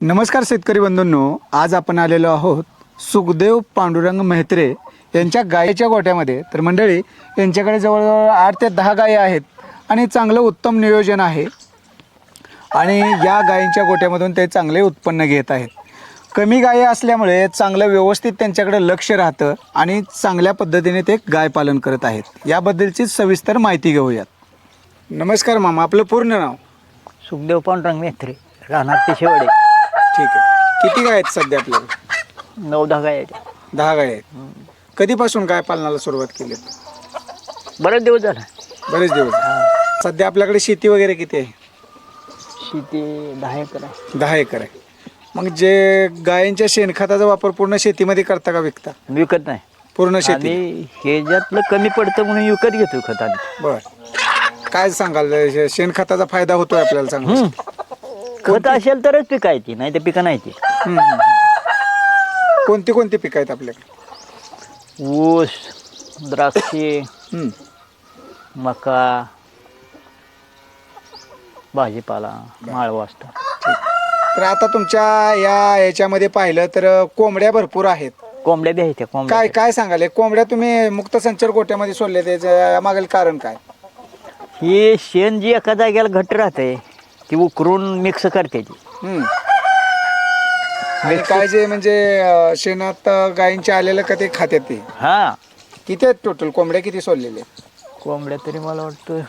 नमस्कार शेतकरी बंधूंनो आज आपण आलेलो आहोत सुखदेव पांडुरंग मेहत्रे यांच्या गायीच्या गोठ्यामध्ये. तर मंडळी यांच्याकडे जवळजवळ आठ ते दहा गायी आहेत आणि चांगलं उत्तम नियोजन आहे. आणि या गायींच्या गोठ्यामधून ते चांगले उत्पन्न घेत आहेत. कमी गायी असल्यामुळे चांगलं व्यवस्थित त्यांच्याकडे लक्ष राहतं आणि चांगल्या पद्धतीने ते गाय पालन करत आहेत. याबद्दलची सविस्तर माहिती घेऊयात. नमस्कार मामा आपलं पूर्ण नाव? सुखदेव पांडुरंग मेहत्रे राहणार पिशेवाडे ठीक आहे. किती गाय आहेत सध्या आपल्याला नऊ दहा गाय आहेत. दहा गाय आहेत. कधीपासून गाय पालनाला सुरुवात केली बरेच दिवस झाला. बरेच दिवस. सध्या आपल्याकडे शेती वगैरे किती आहे? शेती दहा एकर आहे. दहा एकर आहे. मग जे गायींच्या शेणखताचा वापर पूर्ण शेतीमध्ये करता का विकता? विकत नाही. पूर्ण शेती? आणि हे ज्यातलं कमी पडतं म्हणून विकत घेतो खत आम्ही. बर. काय सांगाल? शे- शेणखताचा फायदा होतोय आपल्याला चांगला. खत असेल तरच पिकायची नाही तर पिकं नाही ती. कोणती कोणती पिकं आहेत आपल्याकडे? ऊस द्राक्षे हम्म. मका भाजीपाला माळवा असतं तर आता तुमच्या या याच्यामध्ये पाहिलं तर कोंबड्या भरपूर आहेत. कोंबड्या बी आहेत त्या कोंबड्या काय काय सांगाल? हे कोंबड्या तुम्ही मुक्त संचार गोट्यामध्ये सोडले त्याच्या मागील कारण काय? ही शेण जी एका जागेला घट्ट राहते ती उकरून मिक्स करते ती. हम्म. आणि काय जे म्हणजे अं, शेणात अं, गायींचे आलेलं का ते खात्यात ते? हा. किती आहेत टोटल कोंबड्या किती सोडलेले कोंबड्या तरी मला वाटतं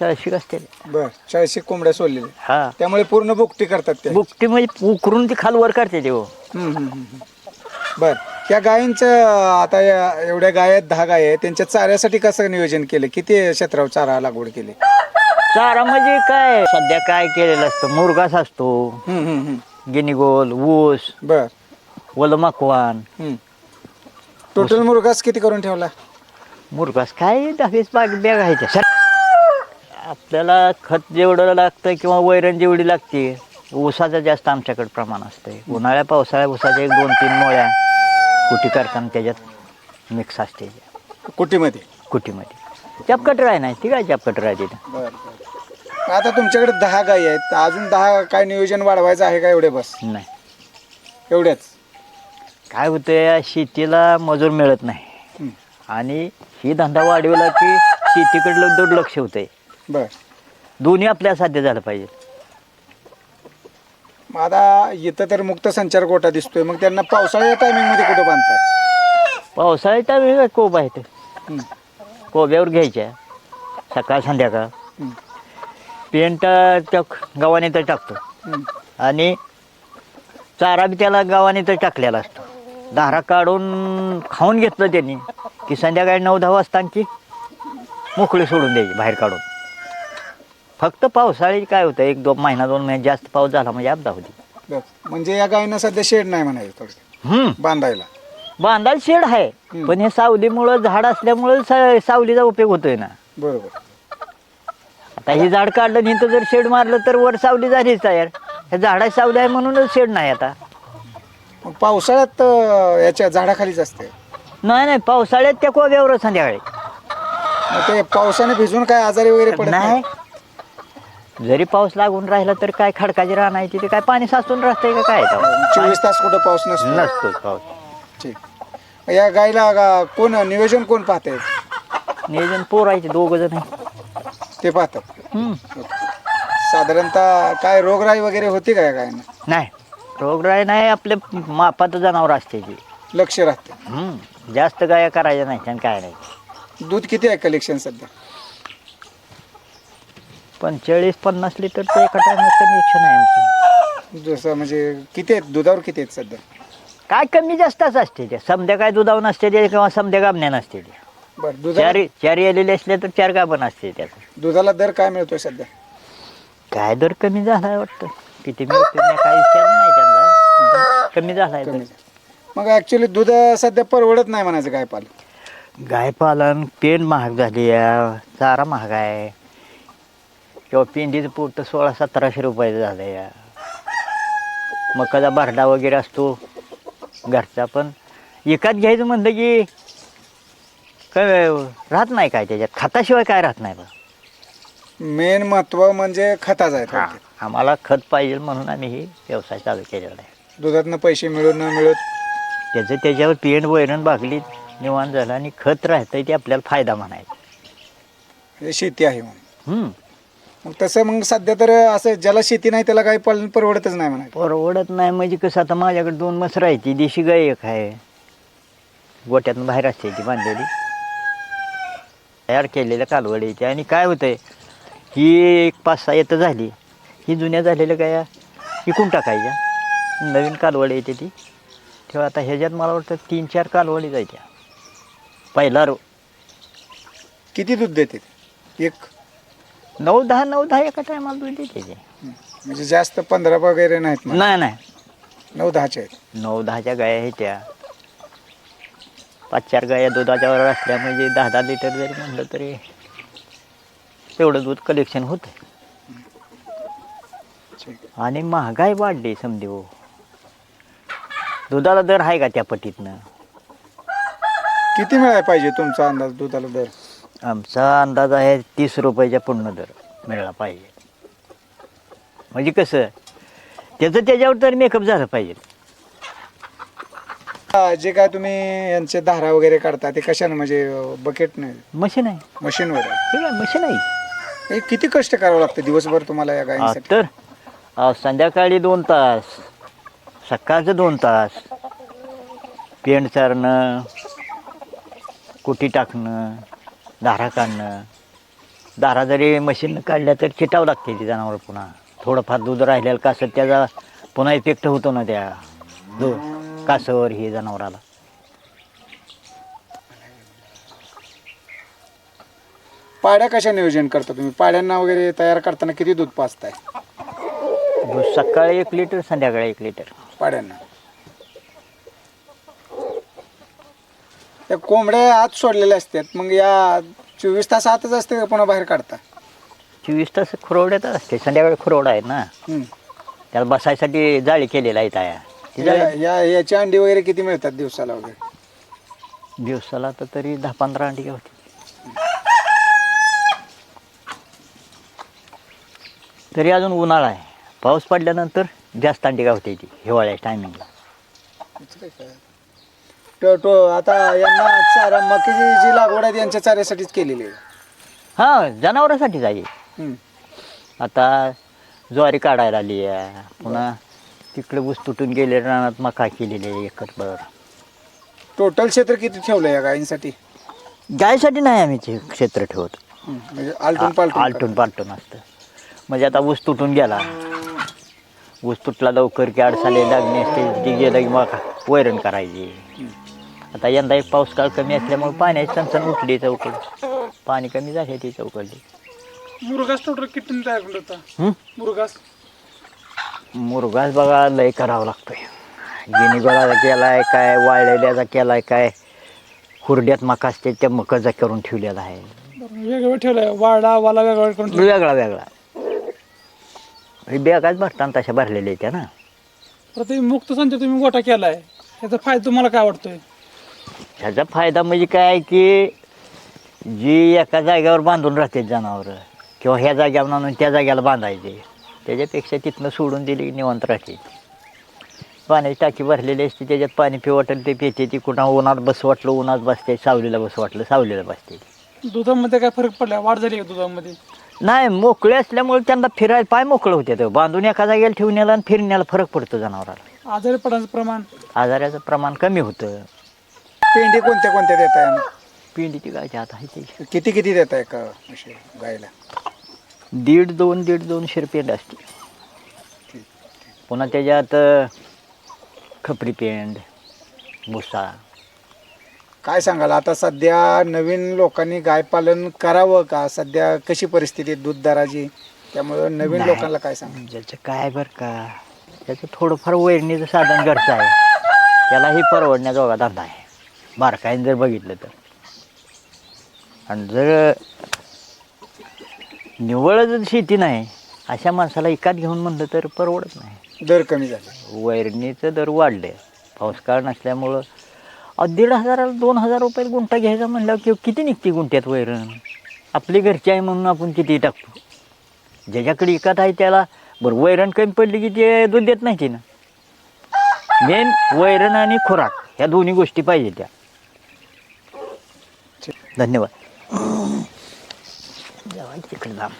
चाळीशी असते बर चाळीस कोंबड्या सोडलेले हा. त्यामुळे पूर्ण बुकटी करतात ते बुकटी म्हणजे उकरून ती खालवर करते ते हो. हम्म, हम्म, हम्म, हम्म. बर या गायींचं आता या एवढ्या गाय आहेत दहा गाय आहेत त्यांच्या चाऱ्यासाठी कसं नियोजन केलं? किती क्षेत्रावर चारा लागवड केली? चारा म्हणजे काय? सध्या काय केलेलं असतं? मुरगास असतो. गिनीगोल ऊस बर. ओलं मकवान. टोटल मुरगास किती करून ठेवला? मुरगास काय? दहावीस बाग बॅग आहे त्या. आपल्याला खत जेवढं लागतं किंवा वैरण जेवढी लागते ऊसाचं जास्त आमच्याकडे प्रमाण असते उन्हाळ्या पावसाळ्या ऊसाच्या एक दोन तीन मोळ्या कुटी करताना त्याच्यात मिक्स असते. कुटीमध्ये? कुटीमध्ये. चपकट राय नाही ती काय चपकट राय तिथं बर बर. आता तुमच्याकडे दहा गायी आहेत. अजून दहा काय नियोजन वाढवायचं आहे का एवढे बस? नाही. एवढ्याच काय होतं या शेतीला मजूर मिळत नाही. आणि ही धंदा वाढवला की शेतीकडलं दुर्लक्ष होतंय. बर. दोन्ही आपल्या साध्य झालं पाहिजे. मग आता इथं तर मुक्त संचार गोटा दिसतोय. मग त्यांना पावसाळ्या टायमिंगमध्ये कुठं बांधताय? पावसाळ्याच्या वेळी कोब आहे ते हम्म. कोब्यावर घ्यायच्या. सकाळ संध्याकाळ. पेंट त्या गावाने तर टाकतो. आणि चारा बी त्याला गावाने तर टाकलेला असतो. धारा काढून खाऊन घेतलं त्यांनी की संध्याकाळी नऊ दहा वाजता आणखी मोकळी सोडून द्यायची बाहेर काढून. फक्त पावसाळी काय होतं एक दोन महिना दोन महिने जास्त पाऊस झाला म्हणजे अपदा होती. म्हणजे या गायींना सध्या शेड नाही म्हणायचं हम्म. बांधायला. बांधायला शेड आहे. पण हे सावलीमुळं झाड असल्यामुळं सावलीचा उपयोग होतोय ना. बरोबर. आता हे झाड काढलं नाही तर जर शेड मारलं तर वर सावली झालीच तयार. हे झाडा सावली आहे म्हणूनच शेड नाही आता. मग पावसाळ्यात अं, याच्या झाडाखालीच असते. नाही नाही पावसाळ्यात त्या कोब्यावर संध्याकाळी. मग ते पावसाने भिजून काय आजारी वगैरे पडत नाही? जरी पाऊस लागून राहिला तर काय खडकाची राहण्याची ते काय पाणी साचून राहतंय का काय? चोवीस तास कुठं पाऊस नसतो. नसतोच पाऊस. ठीक. मग या गायीला गा- कोण नियोजन कोण पाहते नियोजन पोरायचे दोघ जण. आहे. ते पाहतात. हम्म. साधारणतः काय रोगराई वगैरे होती का या गायींना नाही. रोगराई नाही आपले मापात जनावर असते ती. लक्ष राहते. हम्म. जास्त गाया करायच्या नाही आणि काय नाही. दूध किती आहे कलेक्शन सध्या? पंचेचाळीस पन्नास लिटर तर एका टायमात कनेक्शन आहे आमचं. जसं म्हणजे किती आहेत? दुधावर किती आहेत सध्या? काय कमी जास्तच असते ते. समध्या काय दुधावर नसते ते किंवा समध्या गाबण्या नसते ते. बरं चार चार आलेले असले तर चार गाभण असते त्याचं दुधाला दर काय मिळतोय सध्या? काय दर कमी झालाय वाटतं. किती मिळते मी काय विचारलं नाही त्यांना. कमी झालाय कमी. मग ऍक्च्युली दूध सध्या परवडत नाही म्हणायचं काय पाल गाय पालन पेन महाग झाली आहे चारा महाग आहे. किंवा पेंडीचं पोट सोळा सतराशे रुपयाचं झालं या. मकाचा बारडा वगैरे असतो. घरचा पण. एकाच घ्यायचं म्हणलं की काय राहत नाही काय त्याच्यात? खताशिवाय काय राहत नाही बा मेन महत्त्व म्हणजे खताचं आहे हा. थोडक्यात. आम्हाला खत पाहिजे म्हणून आम्ही हे व्यवसाय चालू केलेला आहे. दुधातनं पैसे मिळून न मिळत. त्याचं त्याच्यावर पेंड वैरण भागली निवांत झालं आणि खत राहतंय ते आपल्याला फायदा म्हणायचा. म्हणजे शेती आहे म्हणून. हम्म. मग तसं मग सध्या तर असं ज्याला शेती नाही त्याला काही पालन परवडतच नाही म्हणायचं. परवडत नाही म्हणजे कसं आता माझ्याकडे दोन मसर आहे ती देशी गाय एक आहे. गोट्यातून बाहेर असते ती बांधलेली. तयार केलेल्या कालवडी त्या आणि काय होतंय ही एक पाच सहा येतं झाली. ही जुन्या झालेल्या गाया विकून टाकायच्या. नवीन कालवडी येते ती. तेव्हा आता ह्याच्यात मला वाटतं तीन चार कालवडी जायच्या पहिला रो किती दूध देते? एक? नऊ दहा नऊ दहा एका टायमाला दूध देते ते. म्हणजे जास्त पंधरा वगैरे नाहीत. नाही नाही. नऊ दहाचे आहेत. नऊ दहाच्या गाया आहेत त्या. पाच चार गाया दुधाच्या वर असल्या म्हणजे दहा दहा लिटर जरी म्हणलं तरी तेवढं दूध कलेक्शन होतं. आणि महागाई वाढली समजे हो. दुधाला दर आहे का त्या पटीतनं? किती मिळायला पाहिजे तुमचा अंदाज दुधाला दर? आमचा अंदाज आहे तीस रुपयाच्या पूर्ण दर मिळाला पाहिजे. म्हणजे कसं त्याचं त्याच्यावर तर मेकअप झालं पाहिजे. जे काय तुम्ही यांचे धारा वगैरे काढता ते कशाने म्हणजे बकेट नाही मशीन आहे. मशीनवर आहे. हे काय मशीन आहे? हे किती कष्ट करावं लागतं दिवसभर तुम्हाला या हा, गायीसाठी? तर संध्याकाळी दोन तास सकाळचं दोन तास पेंड चारणं कुटी टाकणं धारा काढणं. धारा जरी मशीन काढल्या तर चिटावं लागते ती जनावर पुन्हा. थोडंफार दूध राहिलेलं कासं त्याचा पुन्हा इफेक्ट होतो ना त्या. दो कासवर हे जनावराला. पाड्या कशा नियोजन करता तुम्ही? पाड्यांना वगैरे तयार करताना किती दूध पाचताय दूध सकाळी एक लिटर संध्याकाळी एक लिटर. पाड्यांना. त्या कोंबड्या आत सोडलेल्या असतात मग या चोवीस तास आतच असते का पुन्हा बाहेर काढता? चोवीस तास खुरवड्यात असते संध्याकाळी खुरवडा आहे ना. हम्म. त्याला बसायसाठी जाळी केलेला आहे त्या. या या- याची अंडी वगैरे किती मिळतात दिवसाला वगैरे? दिवसाला तर तरी दहा पंधरा अंडी होती. तरी अजून उन्हाळा आहे. पाऊस पडल्यानंतर जास्त अंडी गावते ती हिवाळ्याच्या टायमिंगला तो तो आता यांना चारा मकीची जी लागवड आहे यांच्या चाऱ्यासाठीच केलेली आहे. हां जनावरांसाठी जाईल हम्म. आता ज्वारी काढायला आली आहे पुन्हा तिकडे ऊस तुटून गेले रानात मका केलेली आहे एकरभर टोटल क्षेत्र किती ठेवलं या गायींसाठी? गायसाठी नाही आम्ही ते क्षेत्र ठेवत. म्हणजे आलटून पालटून आलटून पालटून असतं. म्हणजे आता ऊस तुटून गेला. ऊस तुटला लवकर की अडसाले लागणे असते ती गेलं की मग वैरण करायची. आता यंदा एक पाऊस काळ कमी असल्यामुळे पाण्याची चणचण उठली चौकड. पाणी कमी झाले ती चौकडली मुरगास टोटल किती तयार होता? हं? मुरगास मुरघास बघा लय करावा लागतोय. गिनीगोळाचा केलाय काय वाळलेल्याचा केलाय काय हुरड्यात मका असते त्या मकाचा करून ठेवलेला आहे. वेगवेगळं ठेवलंय. वाडा वाला वेगवेगळं करून वेगळा वेगळा. बॅगाच भरताना तशा भरलेल्या त्या ना. प्रति मुक्त संच तुम्ही गोठा केलाय. त्याचा फायदा तुम्हाला काय वाटतोय? ह्याचा फायदा म्हणजे काय की जी एका जागेवर बांधून राहते जनावरं किंवा ह्या जाग्यावर आणून त्या जाग्याला बांधायचे. त्याच्यापेक्षा तिथनं सोडून दिली की निवांत राहते. पाण्याची टाकी भरलेली असते त्याच्यात पाणी पिऊ वाटेल ते पिते ती कुठं उन्हात बस वाटलं उन्हात बसते सावलीला बस वाटलं सावलीला बसते. दुधामध्ये काय फरक पडला? वाढ झाली का दुधामध्ये? नाही मोकळे असल्यामुळे त्यांना फिरायला पाय मोकळं होते बांधून एका जागेला ठेवण्याला आणि फिरण्याला फरक पडतो जनावराला. आजारी पडायचं प्रमाण? आजाराचं प्रमाण कमी होतं. पेंडी कोणत्या कोणत्या देताय? यांना? पिंडीची गायची आता आहे ती. किती किती देताय का अशी गायला? दीड दोन दीड दोनशे रुपये असते पुन्हा त्याच्यात खपरी पेंड भुसा. काय सांगाल? आता सध्या नवीन लोकांनी गाय पालन करावं का? सध्या कशी परिस्थिती आहे दूध दराची? त्यामुळं नवीन नाही. लोकांना काय सांगा ज्याचं काय बरं का? त्याचं थोडंफार वैरणीचं साधन घरचं आहे. त्यालाही परवडण्याजोगा धंदा आहे. बारकाईने जर बघितलं तर. आणि जर निव्वळ जर शेती नाही अशा माणसाला एकात घेऊन म्हणलं तर परवडत नाही. दर कमी झाले. वैरणीचं दर वाढले पाऊस काळ नसल्यामुळं अहो, दीड हजाराला दोन हजार रुपये गुंठा घ्यायचा म्हणल्यावर किंवा किती निघते गुंठ्यात वैरण? आपली घरची आहे म्हणून आपण किती टाकतो? ज्याच्याकडे इकत आहे त्याला बरं वैरण कमी पडली की ते दूध देत नाही ती ना मेन वैरण आणि खुराक ह्या दोन्ही गोष्टी पाहिजे त्या. धन्यवाद. идти к льдам.